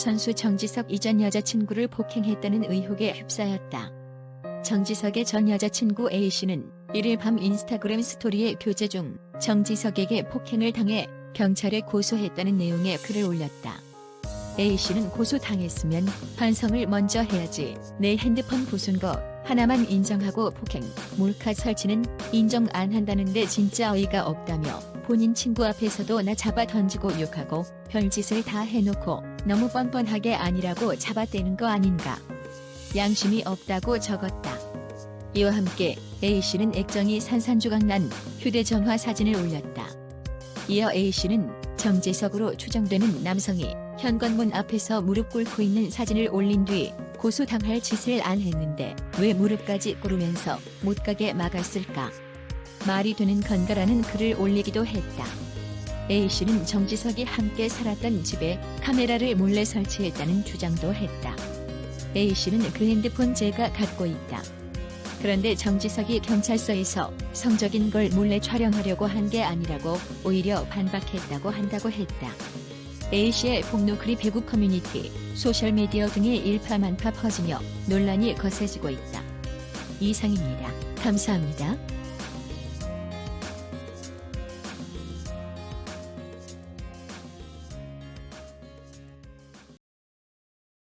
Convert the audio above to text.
전수 정지석 이전 여자친구를 폭행했다는 의혹에 휩싸였다. 정지석의 전 여자친구 A씨는 이일 밤 인스타그램 스토리에 교제 중 정지석에게 폭행을 당해 경찰에 고소했다는 내용의 글을 올렸다. A씨는 고소당했으면 반성을 먼저 해야지 내 핸드폰 부순 거 하나만 인정하고 폭행, 몰카 설치는 인정 안 한다는데 진짜 어이가 없다며 본인 친구 앞에서도 나 잡아 던지고 욕하고 별짓을 다 해놓고 너무 뻔뻔하게 아니라고 잡아떼는 거 아닌가. 양심이 없다고 적었다. 이와 함께 A씨는 액정이 산산조각 난 휴대전화 사진을 올렸다. 이어 A씨는 정재석으로 추정되는 남성이 현관문 앞에서 무릎 꿇고 있는 사진을 올린 뒤 고소당할 짓을 안 했는데 왜 무릎까지 꿇으면서 못 가게 막았을까? 말이 되는 건가라는 글을 올리기도 했다. A씨는 정지석이 함께 살았던 집에 카메라를 몰래 설치했다는 주장도 했다. A씨는 그 핸드폰 제가 갖고 있다. 그런데 정지석이 경찰서에서 성적인 걸 몰래 촬영하려고 한 게 아니라고 오히려 반박했다고 한다고 했다. A씨의 폭로 글이 배구 커뮤니티, 소셜미디어 등에 일파만파 퍼지며 논란이 거세지고 있다. 이상입니다. 감사합니다.